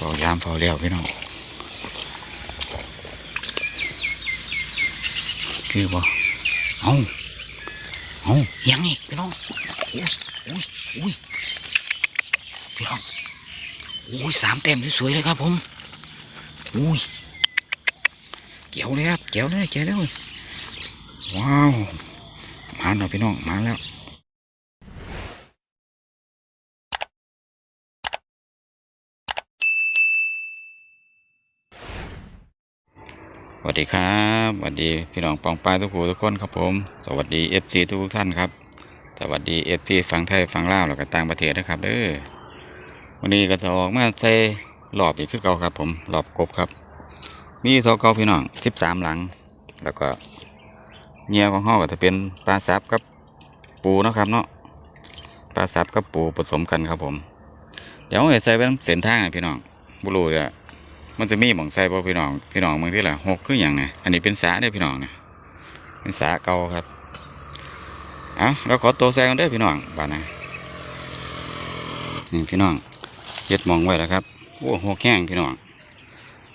ฝ้ายามเฝ้าเลี้ยวพี่น้องคือบ่เอาเอายังนี่พี่น้องอุ้ยอุ้ยอุ้ยพี่น้องอุ้ยสามเต็มสวยๆเลยครับผมอุ้ยเกี่ยวเลยครับเกี่ยวเลยเกี่ยวเลยว้าวมาหน่อยพี่น้องมาแล้ว สวัสดีครับสวัสดีพี่น้องปองปลายทุกผู้ทุกคนครับผม สวัสดีเอฟซีทุกท่านครับ สวัสดีเอฟซีฝั่งไทยฝั่งลาวแล้วก็ต่างประเทศนะครับเด้อวันนี้ก็จะออกมาใส่หลอบอีกคือเก่าครับ ผมหลอบกบครับ มีเท่าเก่าพี่น้องสิบสามหลัง แล้วก็เงี้ยของห้อก็จะเป็นปลาซับกับปูนะครับเนาะปลาซับกับปูผสมกันครับผม เดี๋ยวเอาใส่เป็นเส้นทางพี่น้องบุรุษอะ มันจะมีหม่องใส่บ่พี่น้องพี่น้องเมืองที่ละหกคืออย่างไงอันนี้เป็นสาเด้พี่น้องเนี่ยเป็นสาเก่าครับเอาเราขอตัวใส่กันด้พี่น้องบ้านนะนี่พี่น้องเย็ดมองไว้แล้วครับโอ้หกแข้งพี่น้อง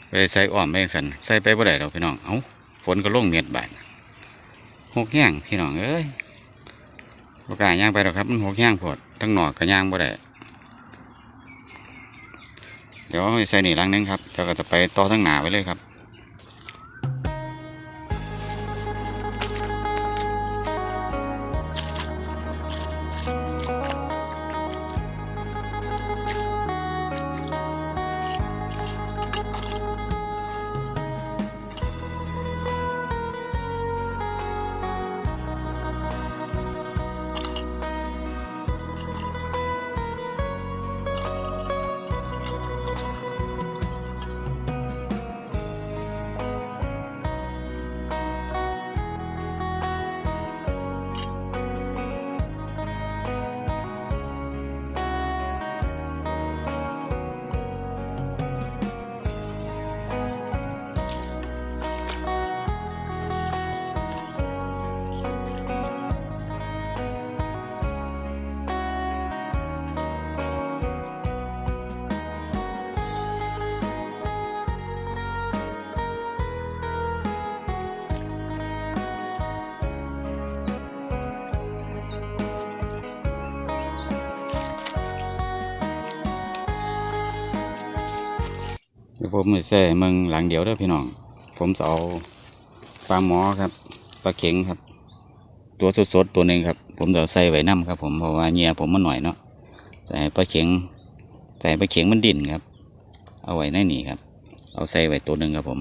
ไปใส่อ้อมไปจั่งสันใส่ไปบ่ได้ดอกพี่น้องเอ้าฝนก็ลงเม็ดบาดหกแข้งพี่น้องเอ้ยบ่กล้าย่างไปหรอกครับมันหกแข้งโพดทั้งหนอกก็ย่างบ่ได้ เดี๋ยวใส่นี่ลังนึงครับแล้วก็จะไปต่อทั้งหนาไปเลยครับ เดี๋ยวผมจะใส่มึงหลังเดียวเด้อพี่น้อง ผมจะเอาปลาหมอครับปลาเข็งครับ ตัวสดๆตัวหนึ่งครับ ผมจะเอาใส่ไว้น้ำครับ ผมเพราะว่าเงียผมมันหน่อยเนาะใส่ปลาเข็งใส่ปลาเข็งมันดิ่นครับ เอาไว้ในนี่ครับ เอาใส่ไว้ตัวหนึ่งครับผม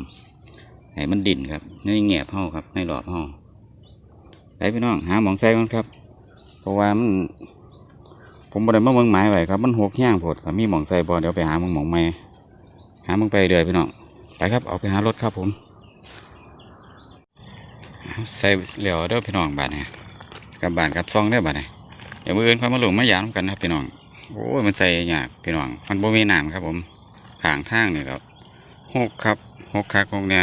ให้มันดิ่นครับในแงบห่อครับในหลอดห่อไปพี่น้องหาหมองใส่มันครับเพราะว่ามันผมบ่ได้มาเมืองหมายไว้ครับ มันหกแห้งโพดถ้ามีหมองใส่บ่เดี๋ยวไปหาหมองหมองใหม่ หามึงไปเรื่อยพี่น้องไปครับเอาไปหารถครับผมใส่เหลียวเด้อพี่น้องบาทเนี่ยกับบ้านกับซองได้อบาทเนี่ยเดี๋ยวมืออื่นค่อยมาลงมายามกันนะครับพี่น้องโอ้ยมันใส่ยากพี่น้องมันบ่มีน้ำครับผมข้างทางนี่ครับหกครับหกคักหกเนี่ย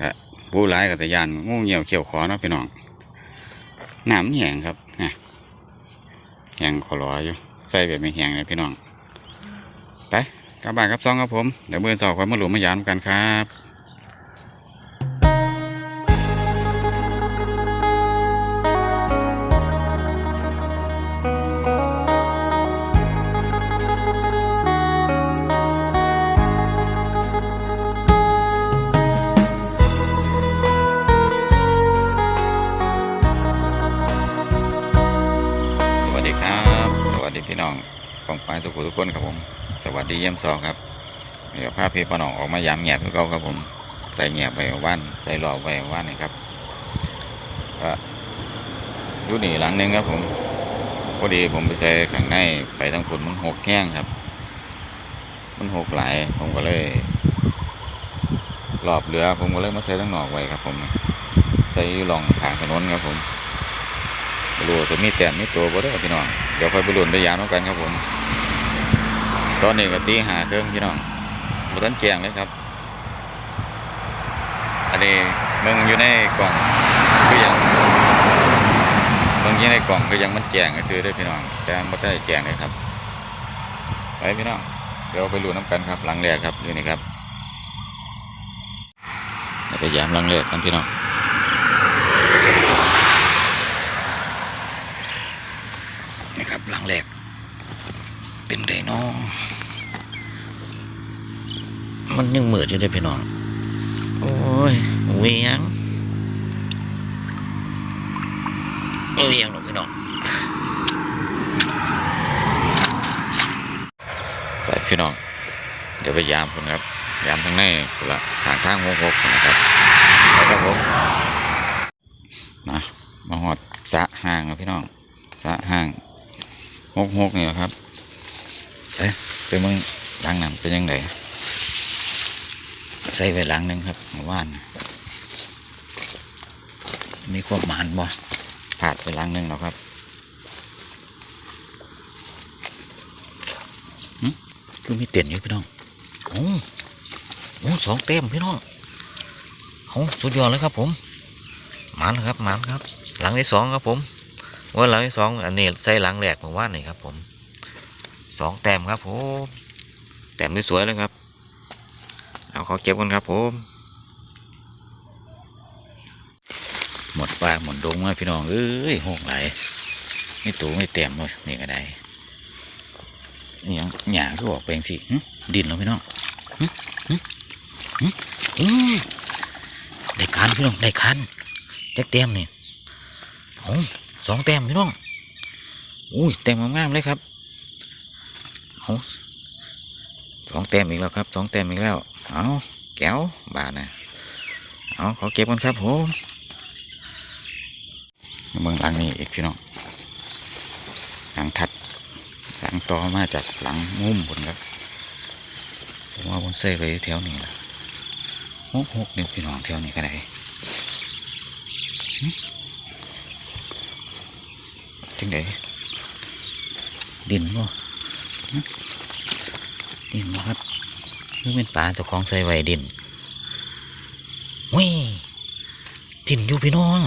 กะบูหลายกับตะยานงูเหี่ยวเขียวขอเนาะพี่น้องน้ำแห้งครับเนี่ยแห้งขอรออยู่ใส่แบบไม่แห้งเลยพี่น้องไป กลับบ้านครับซองครับผมเดี๋ยวมือสองความมาหลวมมายามกันครับ ดีเยี่ยมสองครับ เดี๋ยวพาพพี่ปนองออกมายามแงบคือเก่าครับผมใส่แงบไปว่านใส่หล่อไปว่านนี่ครับก็อยู่นี่หลังนึงครับผมพอดีผมไปใส่ข้างในไปทั้งฝุ่นมันหกแห้งครับ มันหกหลายผมก็เลยรอบเรือผมก็เลยมาใส่ทั้งหนอกไว้ครับ ผมใส่หลองทางถนนครับผมบรูจะมีแต้มมีตัวบ่ได้พี่น้องเดี๋ยวค่อยไปลุ้นไปยามน้กันครับผม ตอนนี้ก็ตีหาเครื่องพี่น้องบ่ทันแจงเลยครับ อันนี้มึงอยู่ในกล่องคือยังมึงอยู่ในกล่องคือยังมันแจงซื้อได้พี่น้องแต่มันบ่ทันได้แจงเลยครับไปพี่น้องเดี๋ยวไปรู้น้ำกันครับหลังแรกครับอยู่นี่ครับเดี๋ยวไปยามหลังแรกกันพี่น้องนี่ครับหลังแรกเป็นไดโน มันยังเหมือดอยู่เลยพี่น้อง โอ้ยเวียงเวียงหรอกพี่น้อง ไปพี่น้อง เดี๋ยวไปยามคนครับ ยามทางในคนละทางทางโมกนะครับไปครับผมมามาหอดสะห่างครับพี่น้องสะห่างหกหกนี่ครับ เอ๊ะไปมึงล้างน้ำเป็นยังไง ใส่ไปล้างหนึ่งครับเมื่านมีความหมานบ่ผาดไปล้างหนึ่งแล้วครับคือมีเตียนอยู่พี่น้องโอ้โหสองเต็มพี่น้องโอ้สุดยอดเลยครับผมหมันครับหมันครับ หลังที่สองครับผมว่าหลังที่สองอันนี้ใส่หลังแรกผมว่านี่ครับผมสองแต้มครับผมแต้มที่สวยเลยครับ เอาเขาเก็บกันครับผม หมดปลาหมดดงเลยพี่น้องเอ้ยหกไหลไม่ตูไม่เต็มเลยนี่ก็ได้ย่างหยาคือออกไปจังสิดินแล้วพี่น้องได้คันพี่น้องได้คันจักเต็มนี่โอ้สองแต้มพี่น้องอุ้ยเต็มงามๆเลยครับเอาสองแต้มอีกแล้วครับสองแต้มอีกแล้ว เอาแก้วบาทนะเอาขอเก็บกันครับผมเมืองหลังนี้อีกพี่น้องหลังถัดหลังต่อมาจากหลังมุมบนครับผมว่าบนเซ่ไปแถวนี้นะหกหกนี่พี่น้องแถวนี้ก็ได้หึจังไดดินบ่ดินบ่ครับ นี่เป็นปลาเจ้าของใส่ไว้ดินวิ่ดินอยู่พี่น้อง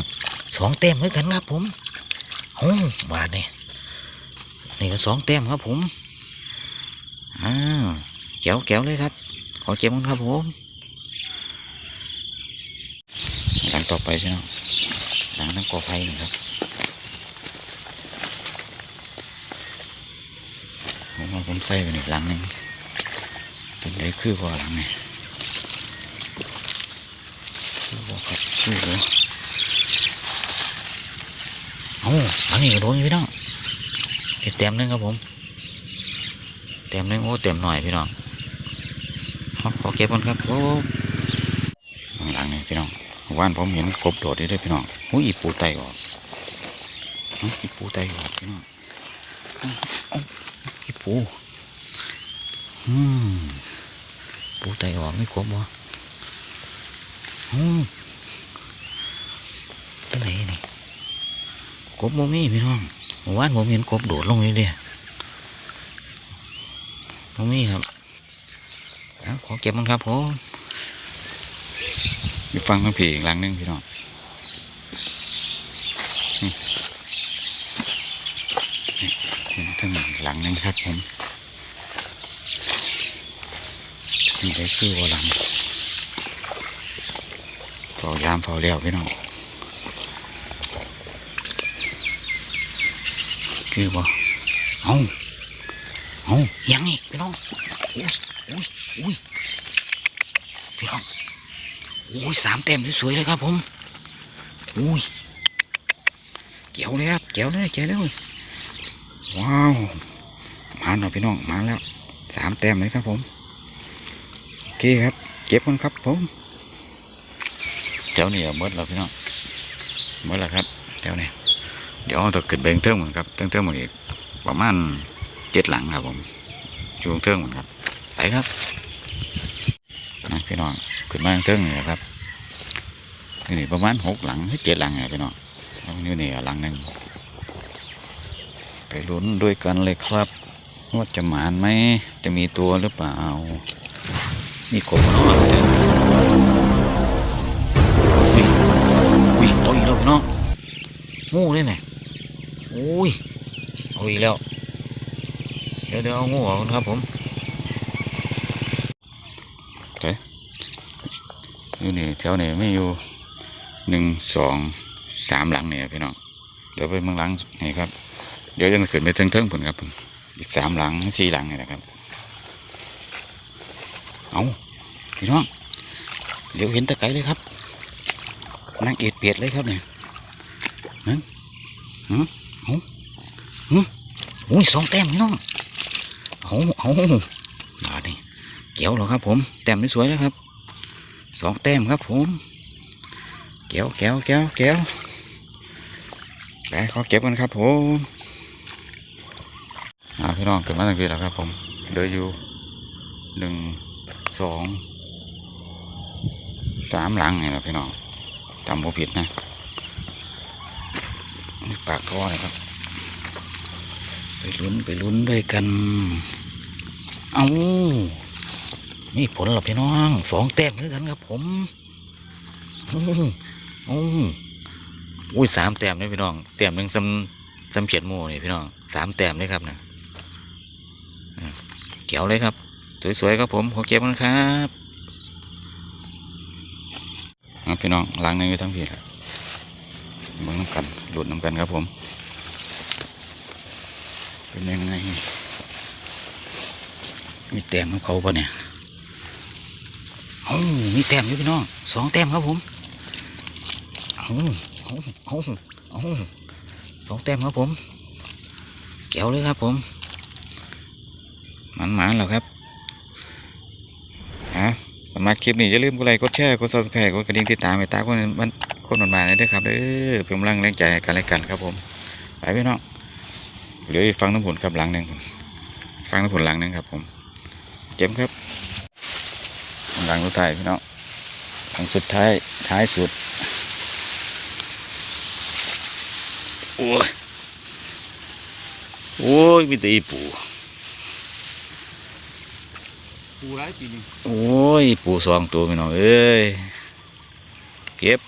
สองเต็มเหมือนกันครับผมโอ้บาทนี่นี่ก็สองแต้มครับผมอ้าวแก้วแก้วเลยครับ ขอเก็บมันครับผมหลังต่อไปพี่น้องหลังน้ำกอไฟหนึ่งครับผมเอาผมใส่ไปหนึ่งหลังหนึ่ง เป็นไรคือว่าหลังนี่คือว่าครับคือว่าเอ้าหลังนี้ก็โดนพี่น้องอีกเต็มนึงครับผมเต็มนึงโอ้เต็มหน่อยพี่น้องเอขอเก็บกันครับโอ้หลังนี่พี่น้องว่านผมเห็นกบโดดได้ด้วยพี่น้องโอ้ยอีปูไตออกอีปูไตออกพี่น้องอ้าเอ้าอีปูอืม ปูไตออกไม่ครบวะอืมตัวไหนนี่กบโมมี่พี่น้องเมื่อวานผมเห็นกบโดดลงนี่เดียตรงนี้ครับขอเก็บมันครับผมอยู่ฟังทั้งผีอีกหลังนึงพี่น้องนี่ทั้งหลังนึงครับผม นี่ได้ชื่อว่าลังเฝ้ายามเฝ้าเลี้ยวพี่น้องคือบ่เอาเอายังนี่พี่น้องอุ้ยอุ้ยอุ้ยพี่น้องอุ้ยสามเต็มสวยๆเลยครับผมอุ้ยเกี่ยวเลยครับเกี่ยวเลยเกี่ยวเลยว้าวมาแล้วพี่น้องมาแล้วสามเต็มเลยครับผม เคครับ เก็บมันครับผมแถวนี้หมดแล้วพี่น้องหมดแล้วครับแถวนี้เดี๋ยวเราจะขึ้นไปเทิงเหมือนครับเทิงเทิงเหมือนอีกประมาณเจ็ดหลังครับผมอยู่เทิงเหมือนครับไปครับนะพี่น้องขึ้นมาเทิงนี่ครับนี่ประมาณหกหลังเจ็ดหลังไงพี่น้องนี่นี่หลังหนึ่งไปลุ้นด้วยกันเลยครับว่าจะหมานไหมจะมีตัวหรือเปล่า มีกบนอนเลยอุ้ยอุ้ยตัวอีกแล้วพี่น้องงูเลยเนี่ยโอ้ยเอาอีกแล้ว เดี๋ยวเดี๋ยวเอางูออกนะครับผมเฮ้ยอยู่นี่แถวนี้ไม่อยู่หนึ่งสองสามหลังเนี่ยพี่น้องเดี๋ยวไปเมืองหลังนี่ครับ เดี๋ยวยังขึ้นไปเทิงๆผลครับผมอีกสามหลังสี่หลังนี่แหละครับ เอาพี่น้อง เดี๋ยวเห็นตะไคร้เลยครับนั่งเอ็ดเปียดเลยครับเนี่ยนั่นหืมเอาหืมโอ้ยสองแต้มพี่น้องเอาเอามาดิเกี่ยวเหรอครับผม แต้มนี่สวยแล้วครับ สองแต้มครับผมเกี่ยวเกี่ยวเกี่ยวเกี่ยวไปขอเก็บกันครับผมอ่าพี่น้องเกิดมาตั้งแต่แล้วครับผมเหลืออยู่หนึ่ง สองสามหลังไงล่ะพี่น้องจำบ่ผิดนะปากท่อเลยครับ ไปลุ้นไปลุ้นด้วยกัน เอานี่ผลหรอพี่น้องสองแต้มด้วยกันครับ ผมอู้อู้อุ้ยสามแต้มเลยพี่น้องแต้มหนึ่งซ้ำซ้ำเฉียดหมูนี่พี่น้องสามแต้มเลยครับนะอ่าเกี่ยวเลยครับ สวยๆครับผมขอเก็บมันครับพี่น้องล้างนื้อทั้งพี่ครับเบิ่งน้ำกันหลุดน้ำกันครับผม เป็นยังไงมีแต้มของเขาปะเนี่ยโอ้มีแต้มอยู่พี่น้องสองแต้มครับผมเอาเอาเอาเอาสองแต้มครับผมแก้วเลยครับผมมันหมานแล้วครับะสำหรับคลิปนี้อย่าลืมกดไลค์กดแชร์กดซับสไครต์กดกระดิ่งติดตามไปตาคนมันคนหนๆเลยด้ครับเด้อเป็นกำลังแรงใจกันและกันครับผมไปพี่น้องเหลืออีกฟังน้ำผลครับหลังหนึ่งฟังน้ำผลหลังหนึ่งครับผมเจ็มครับหลังสุดท้ายพี่น้องหลังสุดท้ายท้ายสุดโอ้ยโอ้ยมีแต่อีปู ปูร้ายปีนี้โอ้ย ปูสองตัวพี่น้องเอ้ย เก็บ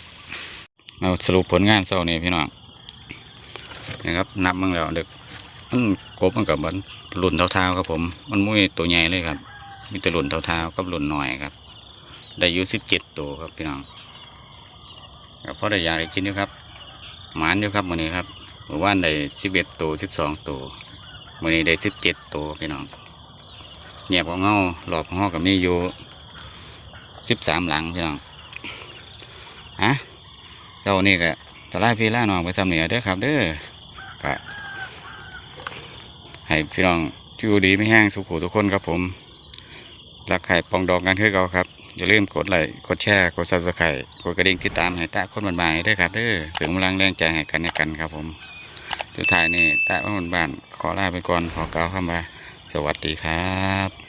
เอาสรุปผลงานเช้านี้พี่น้อง นะครับ นับมึงแล้วเด็กมันกบมันกับมันหลุ่นเท้าๆครับผม มันมุ้ยตัวใหญ่เลยครับ มีแต่หลุ่นเท้าๆกับหลุ่นหน่อยครับ ได้อยู่สิบเจ็ดตัวครับพี่น้องก็พอได้ยาได้กินอยู่ครับ หมานอยู่ครับมือนี้ครับเมื่อวานได้สิบเอ็ดตัวสิบสองตัวมือนี้ได้สิบเจ็ดตัวพี่น้อง เงียบของเงาหลอบของเงากับมีอยู่สิบสามหลังพี่น้องฮะเจ้านี่ก็ตะไลพี่ล่าน้องไปทำเหนือเด้อครับ เด้อก็ให้พี่น้องที่อยู่ดีไม่แห้งสุขุทุกคนครับผมรักไข่ปองดองกันคือเก่าครับ อย่าลืมกดไลค์กดแชร์กดซับสไครต์กดกระดิ่งติดตามให้ตาคนบ้านด้วยครับเด้อถึงกำลังแรงใจให้กันและกันครับผมสุดท้ายนี่ตาคนบ้านขอลาไปก่อนขอกล่าวคำว่าสวัสดีครับ